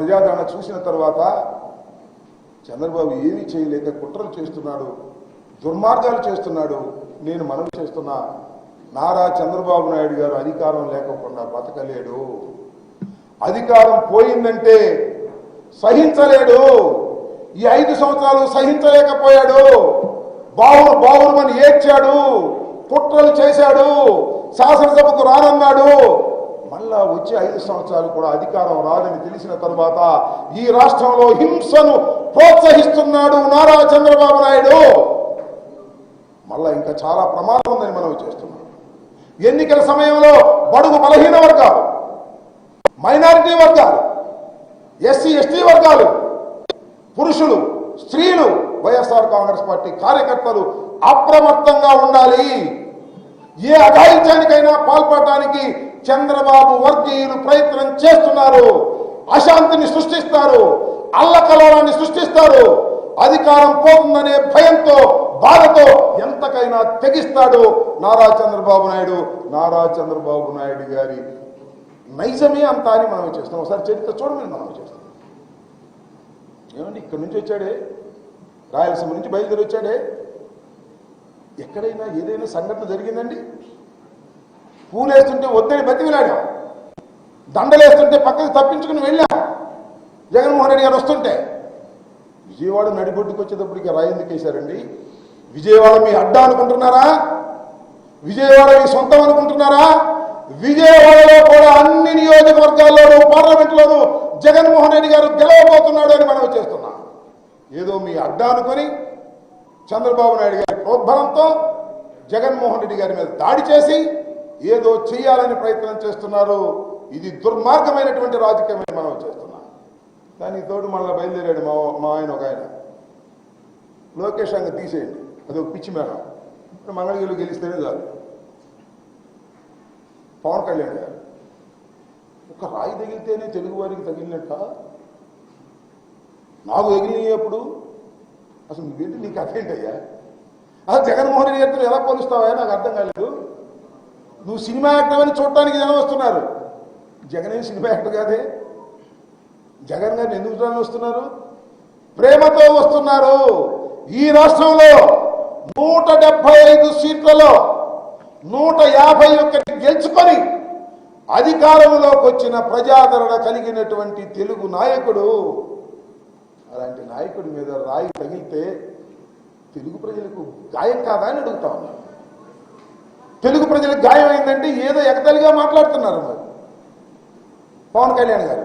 ప్రజాదరణ చూసిన తర్వాత చంద్రబాబు ఏమీ చేయలేక కుట్రలు చేస్తున్నాడు దుర్మార్గాలు చేస్తున్నాడు నేను మనవి చేస్తున్నా. నారా చంద్రబాబు నాయుడు గారు అధికారం లేకుండా బతకలేడు. అధికారం పోయిందంటే సహించలేడు. ఈ ఐదు సంవత్సరాలు సహించలేకపోయాడు. బావులు బావులమని ఏడ్చాడు. కుట్రలు చేశాడు. శాసనసభకు రానన్నాడు. మళ్ళా వచ్చే ఐదు సంవత్సరాలు కూడా అధికారం రాదని తెలిసిన తరువాత ఈ రాష్ట్రంలో హింసను ప్రోత్సహిస్తున్నాడు నారా చంద్రబాబు నాయుడు. మళ్ళా ఇంకా చాలా ప్రమాదం ఉందని మనం చేస్తున్నాం ఎన్నికల సమయంలో బడుగు బలహీన వర్గాలు మైనారిటీ వర్గాలు ఎస్సీ ఎస్టీ వర్గాలు పురుషులు స్త్రీలు వైఎస్ఆర్ కాంగ్రెస్ పార్టీ కార్యకర్తలు అప్రమత్తంగా ఉండాలి. ఏ అఘాయిత్యానికైనా పాల్పడటానికి చంద్రబాబు వర్గీయులు ప్రయత్నం చేస్తున్నారు. అశాంతిని సృష్టిస్తారు. అల్లకలోలాన్ని సృష్టిస్తారు. అధికారం పోతుందనే భయంతో బాధతో ఎంతకైనా తెగిస్తాడు నారా చంద్రబాబు నాయుడు. నారా చంద్రబాబు నాయుడు గారి నైజమే అంత అని మనం చేస్తున్నాం. ఒకసారి చరిత్ర చూడమని మనం చేస్తాం ఏమండి ఇక్కడి నుంచి వచ్చాడే? రాయలసీమ నుంచి బయలుదేరి వచ్చాడే? ఎక్కడైనా ఏదైనా సంఘటన జరిగిందండి? పూలేస్తుంటే వద్దని బతిమిలాడాం. దండలేస్తుంటే పక్కకి తప్పించుకుని వెళ్ళాం. జగన్మోహన్ రెడ్డి గారు వస్తుంటే విజయవాడ నడిబొడ్డుకు వచ్చేటప్పటికి రాయి ఎందుకు వేశారండి? విజయవాడ మీ అడ్డా అనుకుంటున్నారా? విజయవాడ మీ సొంతం అనుకుంటున్నారా? విజయవాడలో కూడా అన్ని నియోజకవర్గాల్లోనూ పార్లమెంట్లోనూ జగన్మోహన్ రెడ్డి గారు గెలవబోతున్నాడు అని మనం చేస్తున్నాం. ఏదో మీ అడ్డా అనుకొని చంద్రబాబు నాయుడు గారి ప్రోద్బలంతో జగన్మోహన్ రెడ్డి గారి మీద దాడి చేసి ఏదో చేయాలని ప్రయత్నం చేస్తున్నారు. ఇది దుర్మార్గమైనటువంటి రాజకీయమే మనం చేస్తున్నాం. దానికి తోడు మళ్ళీ బయలుదేరాడు మా మా ఆయన ఒక ఆయన. లోకేష్ అంగ తీసేయండి. అది ఒక పిచ్చి మేడం. ఇప్పుడు మంగళగిరిలో గెలిస్తేనే చాలు. పవన్ కళ్యాణ్ గారు ఒక రాయి తగిలితేనే తెలుగు వారికి తగిలినట్ట? నాకు తగిలినాయి అసలు నువ్వేంటి నీకు అదేంటయ్యా అసలు జగన్మోహన్ రెడ్డి ఎలా పోలుస్తావా నాకు అర్థం కాలేదు. నువ్వు సినిమా యాక్టర్ అని చూడటానికి జనం వస్తున్నారు. జగన్ ఏం సినిమా యాక్టర్ కాదే. జగన్ గారిని ఎందుకు చూడాలని వస్తున్నారు? ప్రేమతో వస్తున్నారు. ఈ రాష్ట్రంలో నూట డెబ్బై ఐదు సీట్లలో నూట యాభై ఒకటి గెలుచుకొని అధికారంలోకి వచ్చిన ప్రజాదరణ కలిగినటువంటి తెలుగు నాయకుడు అలాంటి నాయకుడి మీద రాయి తగిలితే తెలుగు ప్రజలకు గాయం కాదా అని అడుగుతా ఉన్నాను. తెలుగు ప్రజలకు గాయం ఏదో ఎగతలిగా మాట్లాడుతున్నారు మరి పవన్ కళ్యాణ్ గారు.